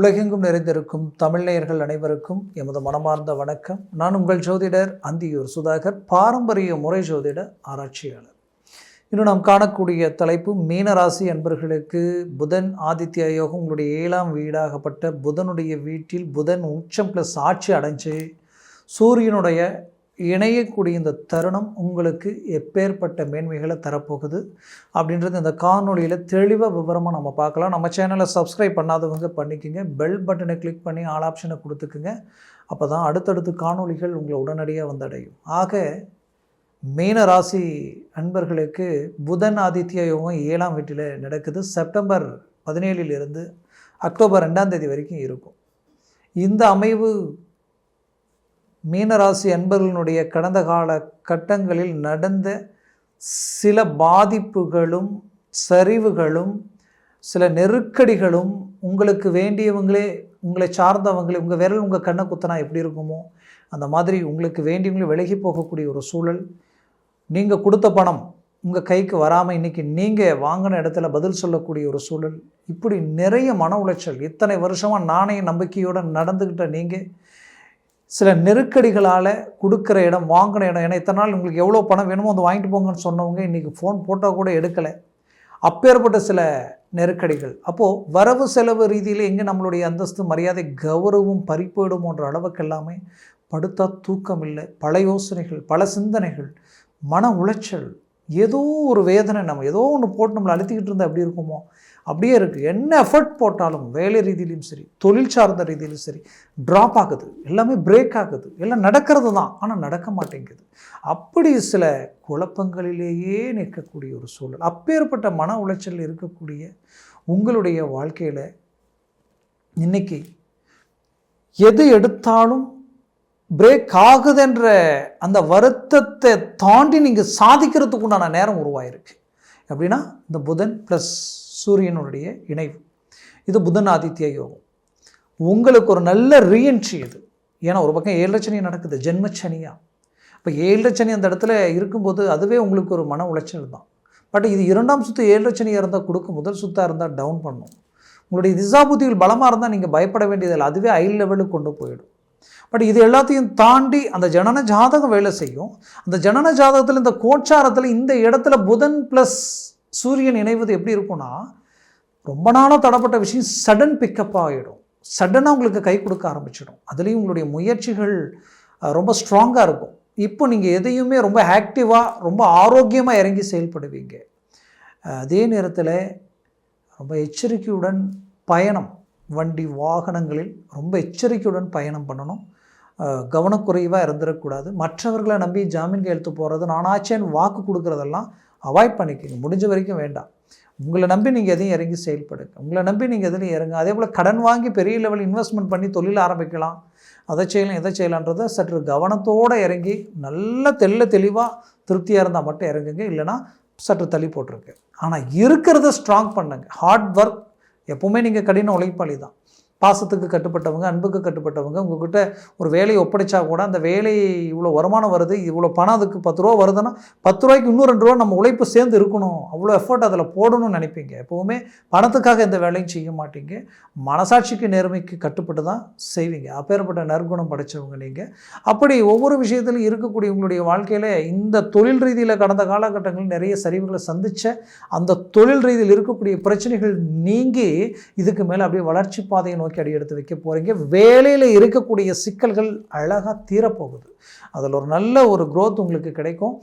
உலகெங்கும் நிறைந்திருக்கும் தமிழ்நேயர்கள் அனைவருக்கும் எமது மனமார்ந்த வணக்கம். நான் உங்கள் ஜோதிடர் அந்தியூர் சுதாகர் பாரம்பரிய முறை ஜோதிட ஆராய்ச்சியாளர். இன்னும் நாம் காணக்கூடிய தலைப்பு மீனராசி அன்பர்களுக்கு புதன் ஆதித்ய யோகம் உங்களுடைய ஏழாம் வீடாகப்பட்ட புதனுடைய வீட்டில் புதன் உச்சம் ப்ளஸ் ஆட்சி அடைஞ்சு சூரியனுடைய இணையக்கூடிய இந்த தருணம் உங்களுக்கு எப்பேற்பட்ட மேன்மைகளை தரப்போகுது அப்படின்றது இந்த காணொளியில் தெளிவாக விவரமாக நம்ம பார்க்கலாம். நம்ம சேனலை சப்ஸ்கிரைப் பண்ணாதவங்க பண்ணிக்கோங்க. பெல் பட்டனை கிளிக் பண்ணி ஆல் ஆப்ஷனை கொடுத்துக்குங்க. அப்போ தான் அடுத்தடுத்து காணொளிகள் உங்களை உடனடியாக வந்தடையும். ஆக மீன ராசி அன்பர்களுக்கு புதன் ஆதித்ய யோகம் ஏழாம் வீட்டில் நடக்குது. செப்டம்பர் பதினேழிலிருந்து அக்டோபர் ரெண்டாம் தேதி வரைக்கும் இருக்கும். இந்த அமைவு மீனராசி அன்பர்களுடைய கடந்த கால கட்டங்களில் நடந்த சில பாதிப்புகளும் சரிவுகளும் சில நெருக்கடிகளும் உங்களுக்கு வேண்டியவங்களே உங்களை சார்ந்தவங்களே உங்கள் விரல் உங்கள் கண்ணை குத்தினா எப்படி இருக்குமோ அந்த மாதிரி உங்களுக்கு வேண்டியவங்களே விலகி போகக்கூடிய ஒரு சூழல். நீங்கள் கொடுத்த பணம் உங்கள் கைக்கு வராமல் இன்றைக்கி நீங்கள் வாங்கின இடத்துல பதில் சொல்லக்கூடிய ஒரு சூழல். இப்படி நிறைய மன உளைச்சல். இத்தனை வருஷமாக நாணய நம்பிக்கையோடு நடந்துக்கிட்ட நீங்கள் சில நெருக்கடிகளால் கொடுக்குற இடம் வாங்கின இடம் ஏன்னா இத்தனை நாள் உங்களுக்கு எவ்வளோ பணம் வேணுமோ வந்து வாங்கிட்டு போங்கன்னு சொன்னவங்க இன்றைக்கி ஃபோன் போட்டால் கூட எடுக்கலை. அப்பேற்பட்ட சில நெருக்கடிகள். அப்போது வரவு செலவு ரீதியில் எங்கே நம்மளுடைய அந்தஸ்து மரியாதை கௌரவம் பறிப்போயிடுமோன்ற அளவுக்கு எல்லாமே படுத்தா தூக்கம் இல்லை பல யோசனைகள் பல சிந்தனைகள் மன உளைச்சல் ஏதோ ஒரு வேதனை நம்ம ஏதோ ஒன்று போட்டு நம்மளை அழுத்திக்கிட்டு இருந்தால் எப்படி இருக்குமோ? அப்படியே இருக்குது என்ன எஃபர்ட் போட்டாலும் வேலை ரீதியிலையும் சரி தொழில் சார்ந்த ரீதியிலும் சரி ட்ராப் ஆகுது. எல்லாமே பிரேக் ஆகுது. எல்லாம் நடக்கிறது தான். ஆனால் நடக்க மாட்டேங்குது. அப்படி சில குழப்பங்களிலேயே நிற்கக்கூடிய ஒரு சூழல். அப்பேற்பட்ட மன உளைச்சல் இருக்கக்கூடிய உங்களுடைய வாழ்க்கையில் இன்னைக்கு எது எடுத்தாலும் பிரேக் ஆகுதுன்ற அந்த வருத்தத்தை தாண்டி நீங்கள் சாதிக்கிறதுக்கு உண்டான நேரம் உருவாயிருக்கு. அப்படின்னா இந்த புதன் ப்ளஸ் சூரியனுடைய இணைவு. இது புதன் ஆதித்ய யோகம். உங்களுக்கு ஒரு நல்ல ரீஎன்ட்ரி இது. ஏன்னா ஒரு பக்கம் ஏழரை நடக்குது ஜென்மச்சனியாக இப்போ ஏழரை சனி அந்த இடத்துல இருக்கும்போது அதுவே உங்களுக்கு ஒரு மன உளைச்சல் தான். பட் இது இரண்டாம் சுற்று ஏழரை சனியாக இருந்தால் கொடுக்கும் முதல் சுத்தாக இருந்தால் டவுன் பண்ணும். உங்களுடைய திசாபுத்திகள் பலமாக இருந்தால் நீங்கள் பயப்பட வேண்டியதில்லை. அதுவே ஐ லெவலுக்கு கொண்டு போயிடும். பட் இது எல்லாத்தையும் தாண்டி அந்த ஜனன ஜாதகம் வேலை செய்யும். அந்த ஜனன ஜாதகத்தில் இந்த கோச்சாரத்தில் இந்த இடத்துல புதன் ப்ளஸ் சூரியன் இணைவது எப்படி இருக்கும்னா ரொம்ப நாளாக தடப்பட்ட விஷயம் சடன் பிக்கப் ஆகிடும் சடனாக உங்களுக்கு கை கொடுக்க ஆரம்பிச்சிடும். அதுலேயும் உங்களுடைய முயற்சிகள் ரொம்ப ஸ்ட்ராங்காக இருக்கும். இப்போ நீங்கள் எதையுமே ரொம்ப ஆக்டிவாக ரொம்ப ஆரோக்கியமாக இறங்கி செயல்படுவீங்க. அதே நேரத்தில் ரொம்ப எச்சரிக்கையுடன் பயணம் வண்டி வாகனங்களில் ரொம்ப எச்சரிக்கையுடன் பயணம் பண்ணணும். கவனக்குறைவாக இருந்துடக்கூடாது. மற்றவர்களை நம்பி ஜாமீன் கையெழுத்து போகிறது நானாச்சேன்னு வாக்கு கொடுக்குறதெல்லாம் அவாய்ட் பண்ணிக்கோங்க. முடிஞ்ச வரைக்கும் வேண்டாம். உங்களை நம்பி நீங்கள் எதையும் இறங்கி செயல்படுங்க. உங்களை நம்பி நீங்கள் எதுலையும் இறங்க அதே போல் கடன் வாங்கி பெரிய லெவல் இன்வெஸ்ட்மெண்ட் பண்ணி தொழில் ஆரம்பிக்கலாம். அதை செய்யலாம் எதை செய்யலான்றதை சற்று கவனத்தோடு இறங்கி நல்ல தெள்ள தெளிவாக திருப்தியாக இருந்தால் மட்டும் இறங்குங்க. இல்லைன்னா சற்று தள்ளி போட்டிருக்கு ஆனால் இருக்கிறத ஸ்ட்ராங் பண்ணுங்க. ஹார்ட் ஒர்க் எப்போவுமே நீங்கள் கடின உழைப்பாளி தான் பாசத்துக்கு கட்டுப்பட்டவங்க அன்புக்கு கட்டுப்பட்டவங்க உங்ககிட்ட ஒரு வேலையை ஒப்படைச்சா கூட அந்த வேலை இவ்வளோ வருமானம் வருது இவ்வளோ பணம் அதுக்கு பத்து ரூபா வருதுன்னா பத்து ரூபாய்க்கு இன்னும் ரெண்டு ரூபா நம்ம உழைப்பு சேர்ந்து இருக்கணும். அவ்வளோ எஃபர்ட் அதில் போடணும்னு நினைப்பீங்க. எப்போவுமே பணத்துக்காக எந்த வேலையும் செய்ய மாட்டீங்க. மனசாட்சிக்கு நேர்மைக்கு கட்டுப்பட்டு தான் செய்வீங்க. அப்பேற்பட்ட நற்குணம் படைச்சவங்க நீங்கள் அப்படி ஒவ்வொரு விஷயத்திலும் இருக்கக்கூடிய உங்களுடைய வாழ்க்கையில் இந்த தொழில் ரீதியில் கடந்த காலகட்டங்களில் நிறைய சரிவுகளை சந்தித்த அந்த தொழில் ரீதியில் இருக்கக்கூடிய பிரச்சனைகள் நீங்கி இதுக்கு மேலே அப்படியே வளர்ச்சி பாதையை நோக்கி அடி எடுத்து வைக்க போகிறீங்க வேலையில் இருக்கக்கூடிய சிக்கல்கள் அழகாக தீரப்போகுது. அதில் ஒரு நல்ல ஒரு க்ரோத் உங்களுக்கு கிடைக்கும்.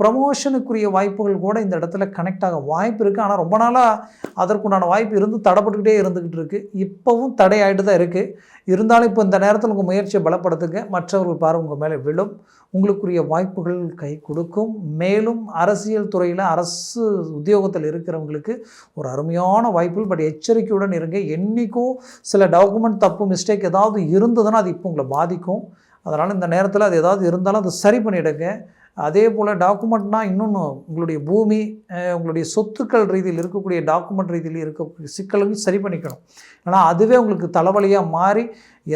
ப்ரமோஷனுக்குரிய வாய்ப்புகள் கூட இந்த இடத்துல கனெக்ட் ஆக வாய்ப்பு இருக்குது ஆனால் ரொம்ப நாளாக அதற்குண்டான வாய்ப்பு இருந்து தடைப்பட்டுக்கிட்டே இருந்துக்கிட்டு இருக்குது இப்போவும் தடை ஆகிட்டு தான் இருக்குது இருந்தாலும் இப்போ இந்த நேரத்தில் உங்கள் முயற்சியை பலப்படுத்துங்க. மற்றவர்கள் பாரு உங்கள் மேலே விழும். உங்களுக்குரிய வாய்ப்புகள் கை கொடுக்கும். மேலும் அரசியல் துறையில் அரசு உத்தியோகத்தில் இருக்கிறவங்களுக்கு ஒரு அருமையான வாய்ப்புகள். பட் எச்சரிக்கையுடன் இருங்க. என்றைக்கும் சில டாக்குமெண்ட் தப்பு மிஸ்டேக் ஏதாவது இருந்ததுன்னா அது இப்போ உங்களை பாதிக்கும். அதனால் இந்த நேரத்தில் அது ஏதாவது இருந்தாலும் அதை சரி பண்ணிவிடுங்க அதே போல் டாக்குமெண்ட்னால் இன்னொன்று உங்களுடைய பூமி உங்களுடைய சொத்துக்கள் ரீதியில் இருக்கக்கூடிய டாக்குமெண்ட் ரீதியில் இருக்கக்கூடிய சிக்கலையும் சரி பண்ணிக்கணும். ஏன்னா அதுவே உங்களுக்கு தலைவலியாக மாறி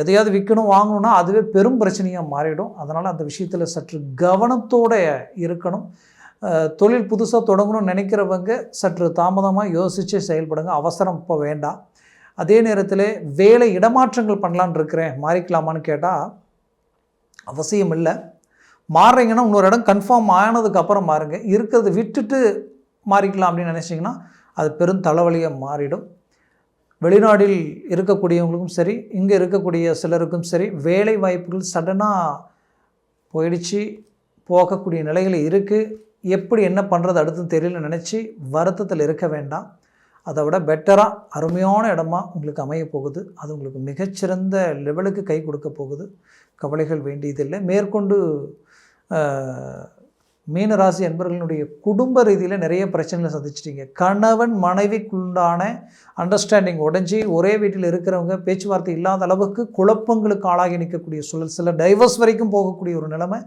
எதையாவது விற்கணும் வாங்கணும்னா அதுவே பெரும் பிரச்சனையாக மாறிடும். அதனால் அந்த விஷயத்தில் சற்று கவனத்தோடு இருக்கணும். தொழில் புதுசாக தொடங்கணும்னு நினைக்கிறவங்க சற்று தாமதமாக யோசித்து செயல்படுங்க. அவசரம் இப்போ வேண்டாம். அதே நேரத்தில் வேலை இடமாற்றங்கள் பண்ணலான் இருக்கிறேன் மாறிக்கலாமான்னு கேட்டால் அவசியம் இல்லை. மாறுறீங்கன்னா இன்னொரு இடம் கன்ஃபார்ம் ஆனதுக்கப்புறம் மாறுங்க. இருக்கிறத விட்டுட்டு மாறிக்கலாம் அப்படின்னு நினச்சிங்கன்னா அது பெரும் தலைவலியாக மாறிடும். வெளிநாட்டில் இருக்கக்கூடியவங்களுக்கும் சரி இங்கே இருக்கக்கூடிய சிலருக்கும் சரி வேலை வாய்ப்புகள் சடனாக போயிடுச்சு போகக்கூடிய நிலைகள் இருக்குது எப்படி என்ன பண்ணுறது அடுத்து தெரியல நினச்சி வருத்தத்தில் இருக்க வேண்டாம். அதை விட பெட்டராக அருமையான இடமா உங்களுக்கு அமைய போகுது. அது உங்களுக்கு மிகச்சிறந்த லெவலுக்கு கை கொடுக்க போகுது. கவலைகள் வேண்டியதில்லை. மேற்கொண்டு மீனராசி அன்பர்களினுடைய குடும்ப ரீதியில் நிறைய பிரச்சனைகளை சந்திச்சிட்டீங்க. கணவன் மனைவிக்குண்டான அண்டர்ஸ்டாண்டிங் உடஞ்சி ஒரே வீட்டில் இருக்கிறவங்க பேச்சுவார்த்தை இல்லாத அளவுக்கு குழப்பங்களுக்கு ஆளாகி நிற்கக்கூடிய சூழல் சில டைவர்ஸ் வரைக்கும் போகக்கூடிய ஒரு நிலைமை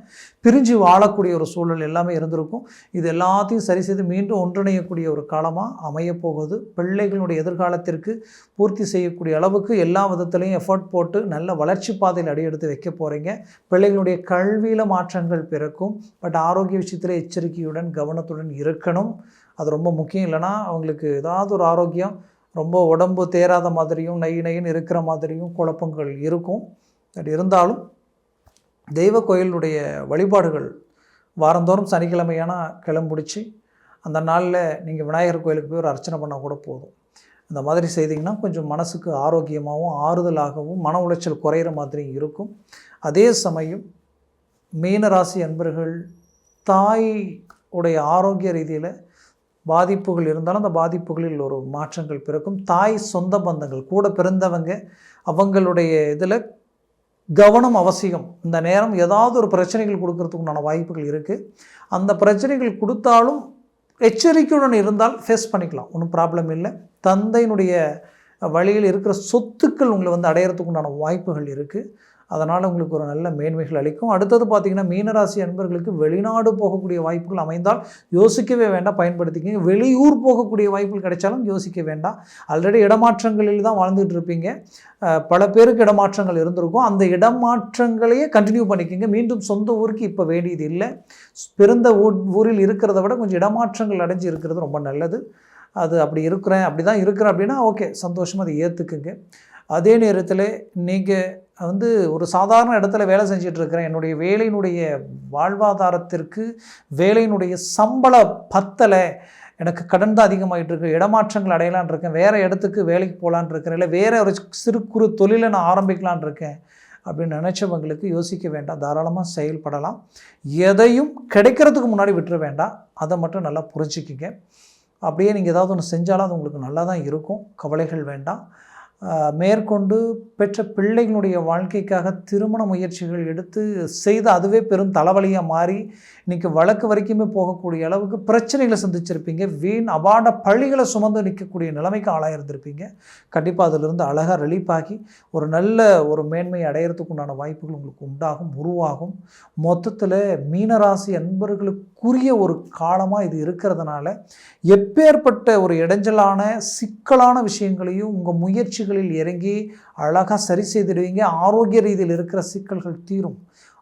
பிரிஞ்சு வாழக்கூடிய ஒரு சூழல் எல்லாமே இருந்திருக்கும். இது எல்லாத்தையும் சரி செய்து மீண்டும் ஒன்றிணையக்கூடிய ஒரு காலமாக அமையப் போகுது பிள்ளைகளுடைய எதிர்காலத்திற்கு பூர்த்தி செய்யக்கூடிய அளவுக்கு எல்லா விதத்துலையும் எஃபர்ட் போட்டு நல்ல வளர்ச்சி பாதையில் அடியெடுத்து வைக்க போகிறீங்க பிள்ளைகளுடைய கல்வியில் மாற்றங்கள் பிறக்கும். பட் ஆரோக்கிய விஷயத்தில் எச்சரிக்கையுடன் கவனத்துடன் இருக்கணும். அது ரொம்ப முக்கியம். இல்லைன்னா அவங்களுக்கு ஏதாவது ஒரு ஆரோக்கியம் ரொம்ப உடம்பு தேராத மாதிரியும் நை நைன்னு இருக்கிற மாதிரியும் குழப்பங்கள் இருக்கும். பட் இருந்தாலும் தெய்வ கோயிலுடைய வழிபாடுகள் வாரந்தோறும் சனிக்கிழமையான கிளம்பிடிச்சு. அந்த நாளில் நீங்கள் விநாயகர் கோயிலுக்கு போய் ஒரு அர்ச்சனை பண்ணால் கூட போதும். இந்த மாதிரி செய்தீங்கன்னா கொஞ்சம் மனசுக்கு ஆரோக்கியமாகவும் ஆறுதலாகவும் மன உளைச்சல் குறையிற மாதிரியும் இருக்கும். அதே சமயம் மீனராசி அன்பர்கள் தாய் உடைய ஆரோக்கிய ரீதியில் பாதிப்புகள் இருந்தாலும் அந்த பாதிப்புகளில் ஒரு மாற்றங்கள் பிறக்கும். தாய் சொந்த பந்தங்கள் கூட பிறந்தவங்க அவங்களுடைய இதில் கவனம் அவசியம். இந்த நேரம் ஏதாவது ஒரு பிரச்சனைகள் கொடுக்கறதுக்கு உண்டான வாய்ப்புகள் இருக்குது அந்த பிரச்சனைகள் கொடுத்தாலும் எச்சரிக்கையுடன் இருந்தால் ஃபேஸ் பண்ணிக்கலாம். ஒன்றும் ப்ராப்ளம் இல்லை. தந்தையினுடைய வழியில் இருக்கிற சொத்துக்கள் உங்களை வந்து அடையிறதுக்கு உண்டான வாய்ப்புகள் இருக்குது அதனால் உங்களுக்கு ஒரு நல்ல மேன்மைகள் அளிக்கும். அடுத்தது பார்த்திங்கன்னா மீனராசி அன்பர்களுக்கு வெளிநாடு போகக்கூடிய வாய்ப்புகள் அமைந்தால் யோசிக்கவே வேண்டாம் பயன்படுத்திக்கிங்க. வெளியூர் போகக்கூடிய வாய்ப்புகள் கிடைச்சாலும் யோசிக்க வேண்டாம். ஆல்ரெடி இடமாற்றங்களில் தான் வாழ்ந்துட்டு இருப்பீங்க. பல பேருக்கு இடமாற்றங்கள் இருந்திருக்கும். அந்த இடமாற்றங்களையே கண்டினியூ பண்ணிக்கோங்க. மீண்டும் சொந்த ஊருக்கு இப்போ வேண்டியது இல்லை. பிறந்த ஊர் ஊரில் இருக்கிறத விட கொஞ்சம் இடமாற்றங்கள் அடைஞ்சு இருக்கிறது ரொம்ப நல்லது. அது அப்படி இருக்கிறேன் அப்படி தான் இருக்கிறேன் அப்படின்னா ஓகே சந்தோஷமாக அதை ஏற்றுக்குங்க அதே நேரத்தில் நீங்கள் வந்து ஒரு சாதாரண இடத்துல வேலை செஞ்சிட்ருக்கிறேன் என்னுடைய வேலையினுடைய வாழ்வாதாரத்திற்கு வேலையினுடைய சம்பள பத்தலை எனக்கு கடன் தான் அதிகமாகிட்டு இருக்கு இடமாற்றங்கள் அடையலான் இருக்கேன் வேறு இடத்துக்கு வேலைக்கு போகலான் இருக்கிறேன் இல்லை வேறு ஒரு சிறு குறு தொழிலை நான் ஆரம்பிக்கலான் இருக்கேன் அப்படின்னு நினச்சவங்களுக்கு யோசிக்க வேண்டாம் தாராளமாக செயல்படலாம். எதையும் கிடைக்கிறதுக்கு முன்னாடி விட்டுற வேண்டாம் அதை மட்டும் நல்லா புரிஞ்சுக்கிங்க. அப்படியே நீங்கள் ஏதாவது ஒன்று செஞ்சாலும் அது உங்களுக்கு நல்லா தான் இருக்கும் கவலைகள் வேண்டாம். மேற்கொண்டு பெற்ற பிள்ளைகளுடைய வாழ்க்கைக்காக திருமண முயற்சிகள் எடுத்து செய்து அதுவே பெரும் தலைவலியாக மாறி இன்றைக்கி வழக்கு வரைக்குமே போகக்கூடிய அளவுக்கு பிரச்சனைகளை சந்திச்சிருப்பீங்க. வீண் அபாட பழிகளை சுமந்து நிற்கக்கூடிய நிலைமைக்கு ஆளாயிருந்திருப்பீங்க கண்டிப்பாக அதிலிருந்து அழகாக ரிலீஃப் ஆகி ஒரு நல்ல ஒரு மேன்மை அடையிறதுக்கு உண்டான வாய்ப்புகள் உங்களுக்கு உண்டாகும் உருவாகும். மொத்தத்தில் மீனராசி அன்பர்களுக்குரிய ஒரு காலமாக இது இருக்கிறதுனால எப்பேற்பட்ட ஒரு இடைஞ்சலான சிக்கலான விஷயங்களையும் உங்கள் முயற்சிகளில் இறங்கி அழகாக சரி செய்திடுவீங்க. ஆரோக்கிய ரீதியில் இருக்கிற சிக்கல்கள் தீரும்.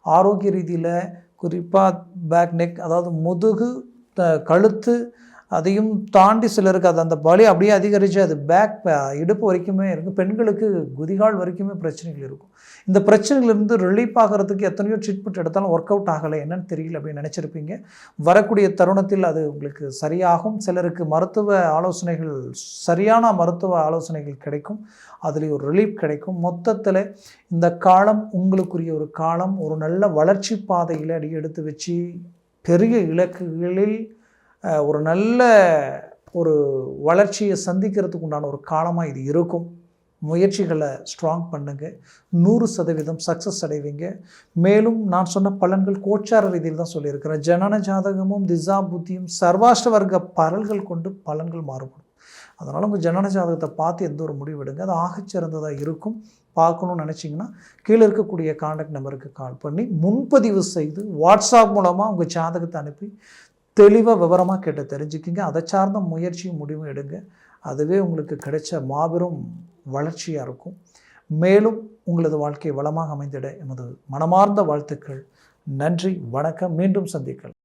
ஆரோக்கிய ரீதியில் குறிப்பாக பேக் நெக் அதாவது முதுகு த- கழுத்து அதையும் தாண்டி சிலருக்கு அது அந்த வலி அப்படியே அதிகரித்து அது பேக் இடுப்பு வரைக்குமே இருக்கும் பெண்களுக்கு குதிகால் வரைக்குமே பிரச்சனைகள் இருக்கும். இந்த பிரச்சனைகள்லேருந்து ரிலீஃப் ஆகிறதுக்கு எத்தனையோ ட்ரீட்மெண்ட் எடுத்தாலும் ஒர்க் அவுட் ஆகலை. என்னன்னு தெரியல அப்படின்னு நினச்சிருப்பீங்க. வரக்கூடிய தருணத்தில் அது உங்களுக்கு சரியாகும். சிலருக்கு மருத்துவ ஆலோசனைகள் சரியான மருத்துவ ஆலோசனைகள் கிடைக்கும். அதில் ஒரு ரிலீஃப் கிடைக்கும். மொத்தத்தில் இந்த காலம் உங்களுக்குரிய ஒரு காலம். ஒரு நல்ல வளர்ச்சி பாதையில் அடி எடுத்து வச்சு பெரிய இலக்குகளில் ஒரு நல்ல ஒரு வளர்ச்சியை சந்திக்கிறதுக்கு உண்டான ஒரு காலமாக இது இருக்கும். முயற்சிகளை ஸ்ட்ராங் பண்ணுங்க. நூறு சதவீதம் சக்ஸஸ் அடைவீங்க. மேலும் நான் சொன்ன பலன்கள் கோச்சார ரீதியில் தான் சொல்லியிருக்கிறேன். ஜனன ஜாதகமும் திசா புத்தியும் சர்வாஷ்ட வர்க்க பரல்கள் கொண்டு பலன்கள் மாறுபடும். அதனால் உங்கள் ஜனன ஜாதகத்தை பார்த்து எந்த ஒரு முடிவு எடுங்க. அது ஆகச்சிறந்ததாக இருக்கும். பார்க்கணும்னு நினச்சிங்கன்னா கீழே இருக்கக்கூடிய காண்டாக்ட் நம்பருக்கு கால் பண்ணி முன்பதிவு செய்து வாட்ஸ்அப் மூலமாக உங்கள் ஜாதகத்தை அனுப்பி தெளிவாக விவரமாக கேட்டு தெரிஞ்சுக்கிங்க. அதை சார்ந்த முயற்சியும் முடிவும் எடுங்க. அதுவே உங்களுக்கு கிடைச்ச மாபெரும் வளர்ச்சியாக இருக்கும். மேலும் உங்களது வாழ்க்கை வளமாக அமைந்திட எமது மனமார்ந்த வாழ்த்துக்கள். நன்றி வணக்கம். மீண்டும் சந்திக்கலாம்.